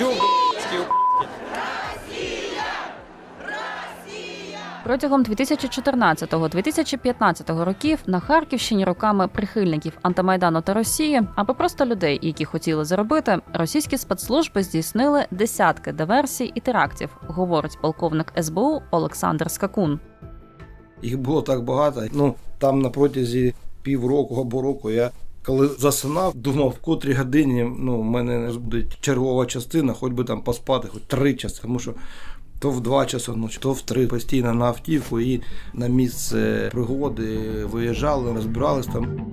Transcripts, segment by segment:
Б***ський Протягом 2014-2015 років на Харківщині руками прихильників антимайдану та Росії, або просто людей, які хотіли заробити, російські спецслужби здійснили десятки диверсій і терактів, говорить полковник СБУ Олександр Скакун. Їх було так багато. Ну там на протязі півроку або року я. Коли засинав, думав, в котрій годині ну, в мене не буде чергова частина, хоч би там поспати, хоч три часи, тому що то в два часи ночі, то в три постійно на автівку і на місце пригоди виїжджали, розбирались там.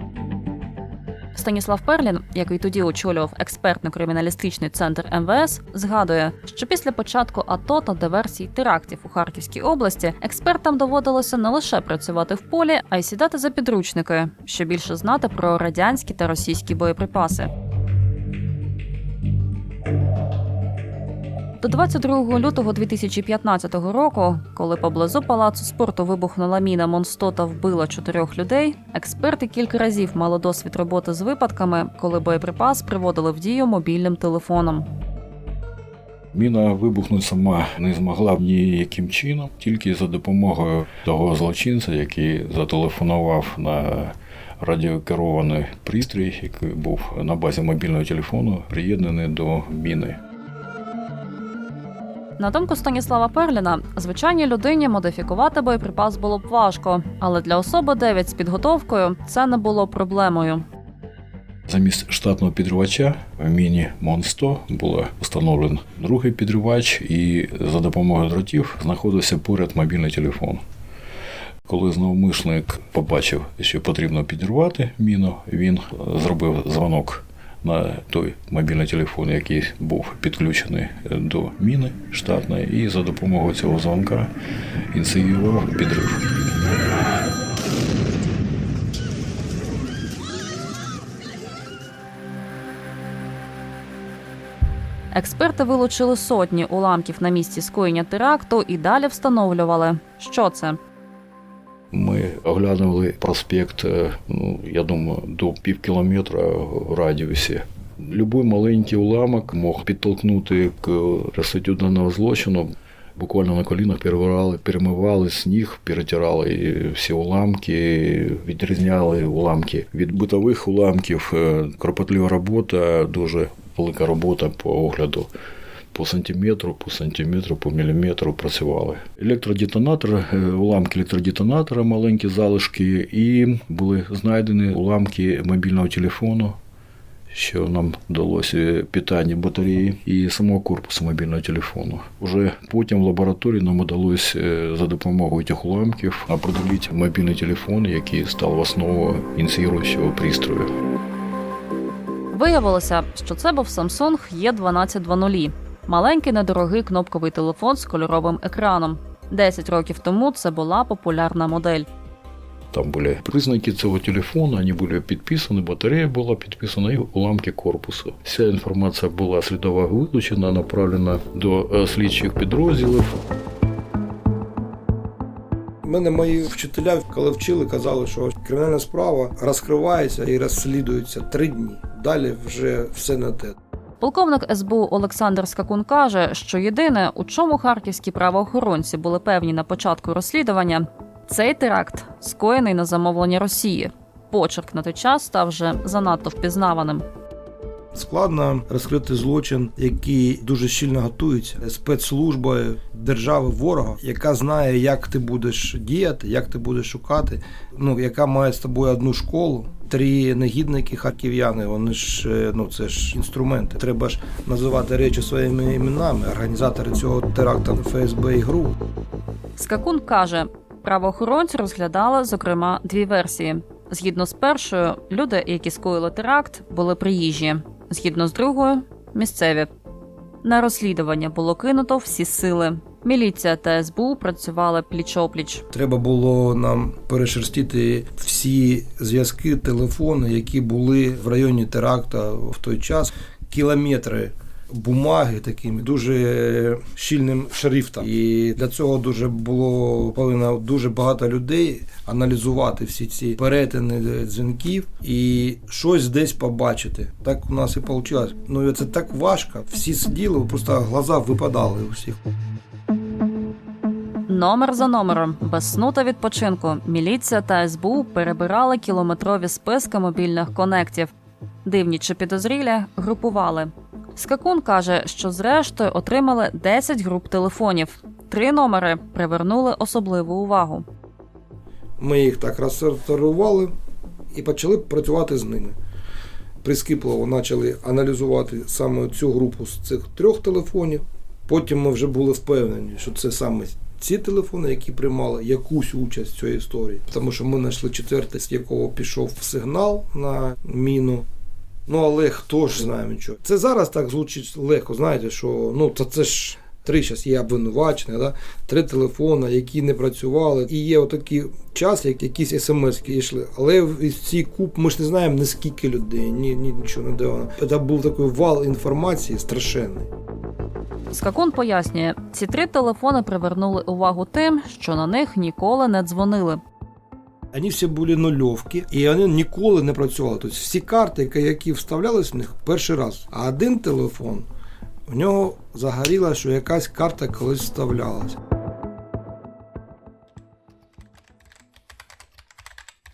Станіслав Перлін, який тоді очолював експертно-криміналістичний центр МВС, згадує, що після початку АТО та диверсій терактів у Харківській області експертам доводилося не лише працювати в полі, а й сідати за підручники, щоб більше знати про радянські та російські боєприпаси. До 22 лютого 2015 року, коли поблизу палацу спорту вибухнула міна Монсто та вбила чотирьох людей, експерти кілька разів мали досвід роботи з випадками, коли боєприпас приводили в дію мобільним телефоном. Міна вибухнути сама не змогла ніяким чином, тільки за допомогою того злочинця, який зателефонував на радіокерований пристрій, який був на базі мобільного телефону, приєднаний до міни. На думку Станіслава Перліна, звичайній людині модифікувати боєприпас було б важко, але для особи 9 з підготовкою це не було проблемою. Замість штатного підривача в міні Мон-100 було встановлено другий підривач, і за допомогою дротів знаходився поряд мобільний телефон. Коли зловмисник побачив, що потрібно підірвати міну, він зробив дзвонок на той мобільний телефон, який був підключений до міни штатної, і за допомогою цього дзвонка ініціював підрив. Експерти вилучили сотні уламків на місці скоєння теракту і далі встановлювали, що це. Оглянули проспект, е, ну, я думаю, до пів кілометра в радіусі. Любий маленький уламок мог підтолкнути к розсуттю даного злочину. Буквально на колінах перебирали, перемивали сніг, перетирали всі уламки, відрізняли уламки від битових уламків. Е, Кропотлива робота, дуже велика робота по огляду. По сантиметру, по сантиметру, по міліметру працювали. Електродетонатор, е, уламки електродетонатора, маленькі залишки, і були знайдені уламки мобільного телефону, що нам вдалося питання батареї і самого корпусу мобільного телефону. Уже потім в лабораторії нам вдалося е, за допомогою цих уламків определити мобільний телефон, який став основою ініціюючого пристрою. Виявилося, що це був Samsung E1220. Маленький недорогий кнопковий телефон з кольоровим екраном. 10 років тому це була популярна модель. Там були признаки цього телефону, вони були підписані, батарея була підписана і уламки корпусу. Вся інформація була слідова вилучена, направлена до е, слідчих підрозділів. У мене мої вчителя, коли вчили, казали, що кримінальна справа розкривається і розслідується три дні. Далі вже все не те. Полковник СБУ Олександр Скакун каже, що єдине, у чому харківські правоохоронці були певні на початку розслідування, цей теракт скоєний на замовлення Росії. Почерк на той час став вже занадто впізнаваним. Складно розкрити злочин, який дуже щільно готується спецслужбою держави ворога, яка знає, як ти будеш діяти, як ти будеш шукати. Ну яка має з тобою одну школу. Три негідники харків'яни, вони ж е, ну це ж інструменти. Треба ж називати речі своїми іменами. Організатори цього теракту ФСБ і ГРУ. Скакун каже, правоохоронці розглядали зокрема дві версії. Згідно з першою, люди, які скоїли теракт, були приїжджі. Згідно з другою місцеві. На розслідування було кинуто всі сили. Міліція та СБУ працювали пліч-опліч. Треба було нам перешерстити всі зв'язки, телефони, які були в районі теракта в той час. Кілометри бумаги такими дуже щільним шрифтом. І для цього дуже було повинно дуже багато людей аналізувати всі ці перетини дзвінків і щось десь побачити. Так у нас і вийшло. Ну це так важко. Всі сиділи, просто глаза випадали у всіх. Номер за номером, без сну та відпочинку, міліція та СБУ перебирали кілометрові списки мобільних конектів. Дивні чи підозрілі групували. Скакун каже, що зрештою отримали 10 груп телефонів. Три номери привернули особливу увагу. Ми їх так розсортували і почали працювати з ними. Прискіпливо почали аналізувати саме цю групу з цих трьох телефонів. Потім ми вже були впевнені, що це саме ці телефони, які приймали якусь участь в цій історії. Тому що ми знайшли четвертий, з якого пішов сигнал на міну. Ну але хто ж знає нічого. Це зараз так звучить легко, знаєте, що ну то це ж три зараз є обвинувачення, да? три телефони, які не працювали. І є отакий час, як якісь смс йшли. Але із цій куп ми ж не знаємо ні скільки людей, ні, ні нічого не давано. Це був такий вал інформації страшенний. Скакун пояснює, ці три телефони привернули увагу тим, що на них ніколи не дзвонили. Вони всі були нульовки, і вони ніколи не працювали. Тобто всі карти, які вставлялись в них перший раз. А один телефон у нього загоріло, що якась карта колись вставлялась.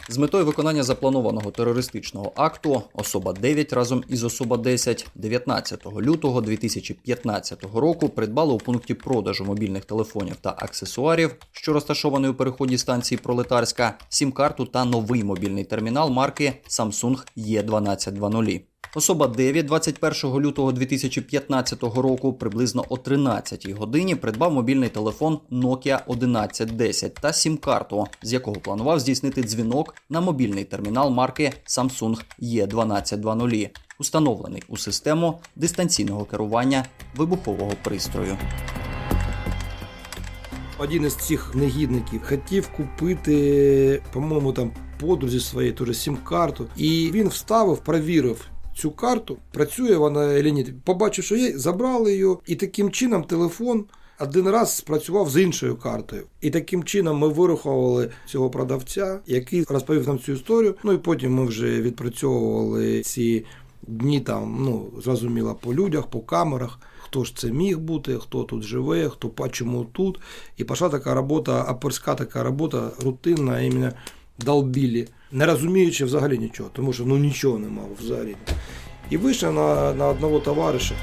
З метою виконання запланованого терористичного акту особа 9 разом із особа 10 19 лютого 2015 року придбали у пункті продажу мобільних телефонів та аксесуарів, що розташований у переході станції Пролетарська, сім-карту та новий мобільний термінал марки Samsung E1220. Особа 9 21 лютого 2015 року приблизно о 13 годині придбав мобільний телефон Nokia 1110 та сім-карту, з якого планував здійснити дзвінок на мобільний термінал марки Samsung E1220, установлений у систему дистанційного керування вибухового пристрою. Один із цих негідників хотів купити, по-моєму, там подрузі своєї теж сім-карту. І він вставив, провірив цю карту, працює вона чи ні. Побачив, що є, забрали її, і таким чином телефон. Один раз спрацював з іншою картою, і таким чином ми вирахували цього продавця, який розповів нам цю історію. Ну і потім ми вже відпрацьовували ці дні там, ну зрозуміло, по людях, по камерах. Хто ж це міг бути, хто тут живе, хто по чому тут. І пішла така робота, аперська така робота, рутинна, іменно долбілі, не розуміючи взагалі нічого, тому що ну нічого не мав взагалі. І вийшли на, на одного товариша.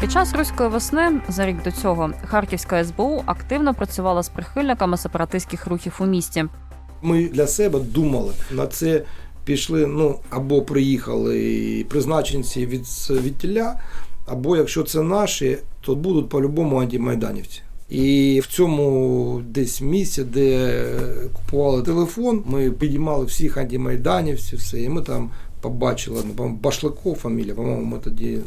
Під час руської весни, за рік до цього, Харківська СБУ активно працювала з прихильниками сепаратистських рухів у місті. Ми для себе думали, на це пішли, ну, або приїхали призначенці від звідтіля, або якщо це наші, то будуть по-любому антимайданівці. І в цьому десь місці, де купували телефон, ми підіймали всіх антимайданівців, все, і ми там побачили, ну, по-моєму, фамілія, по-моєму, ми тоді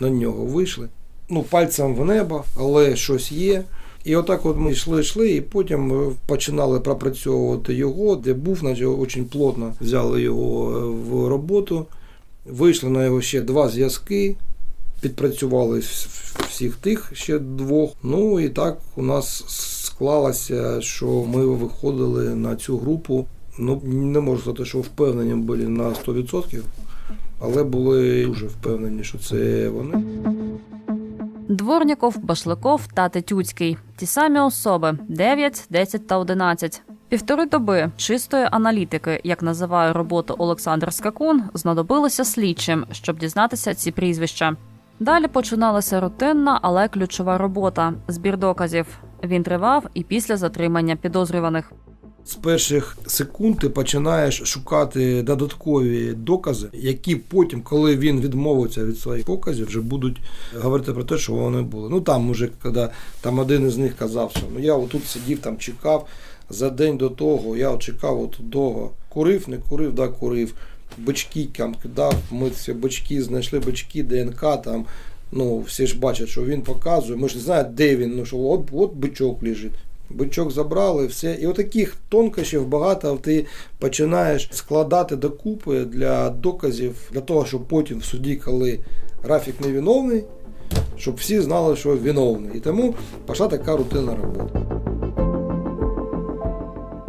на нього вийшли. Ну, пальцем в небо, але щось є. І отак от ми йшли, йшли, і потім е, починали пропрацьовувати його, де був, наче дуже плотно взяли його е, в роботу. Вийшли на його ще два зв'язки, підпрацювали всіх тих ще двох. Ну і так у нас склалося, що ми виходили на цю групу. Ну, не можу сказати, що впевнені були на 100%, але були дуже впевнені, що це вони. Дворніков, Башликов та Тетюцький ті самі особи 9, 10 та 11. Півтори доби чистої аналітики, як називає роботу Олександр Скакун, знадобилося слідчим, щоб дізнатися ці прізвища. Далі починалася рутинна, але ключова робота збір доказів. Він тривав і після затримання підозрюваних. З перших секунд ти починаєш шукати додаткові докази, які потім, коли він відмовиться від своїх показів, вже будуть говорити про те, що вони були. Ну там уже коли там один із них казав, що ну я отут сидів, там чекав за день до того, я чекав отут довго. Курив, не курив, да, курив. Бички там кидав, ми ці бички знайшли бички, ДНК там. Ну, всі ж бачать, що він показує. Ми ж не знаємо, де він, ну що от, от бичок лежить. Бичок забрали, все. І отаких тонкощів багато ти починаєш складати докупи для доказів, для того, щоб потім в суді, коли графік невиновний, щоб всі знали, що виновний. І тому пішла така рутинна робота.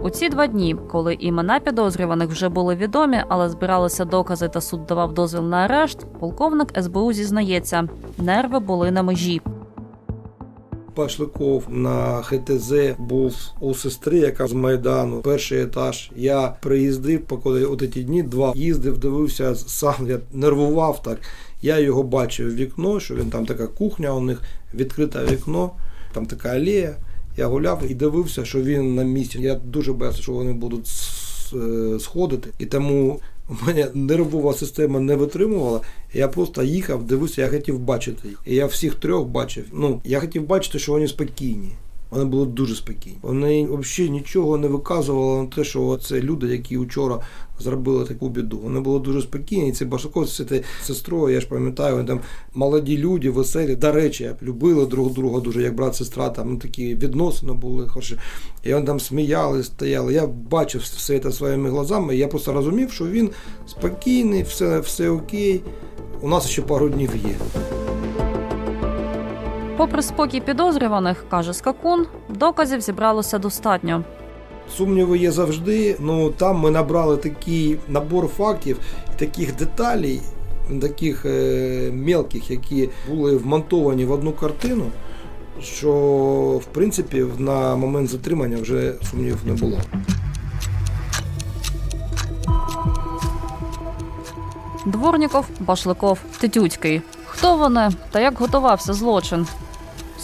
У ці два дні, коли імена підозрюваних вже були відомі, але збиралися докази та суд давав дозвіл на арешт, полковник СБУ зізнається, нерви були на межі. Пашликов на ХТЗ був у сестри, яка з Майдану, перший етаж. Я приїздив, поки от ці дні два їздив, дивився сам, я нервував так. Я його бачив в вікно, що він там така кухня, у них відкрите вікно, там така алея. Я гуляв і дивився, що він на місці. Я дуже боявся, що вони будуть е, сходити. І тому у мене нервова система не витримувала. Я просто їхав, дивився, я хотів бачити. І я всіх трьох бачив. Ну, я хотів бачити, що вони спокійні. Вони були дуже спокійні. Вони взагалі нічого не виказували на те, що це люди, які вчора зробили таку біду. Вони були дуже спокійні. І ці Башаков з цією сестрою, я ж пам'ятаю, вони там молоді люди, веселі. До речі, любили друг друга дуже, як брат, сестра. Там такі відносини були хороші. І вони там сміяли, стояли. Я бачив все це своїми глазами. І я просто розумів, що він спокійний, все, все окей. У нас ще пару днів є. Попри спокій підозрюваних, каже Скакун, доказів зібралося достатньо. Сумніви є завжди. Ну там ми набрали такий набор фактів, таких деталей, таких е, мелких, які були вмонтовані в одну картину. Що в принципі на момент затримання вже сумнівів не було. Дворніков, Башликов, Тетюцький. Хто вони та як готувався злочин?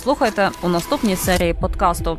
Слухайте у наступній серії подкасту.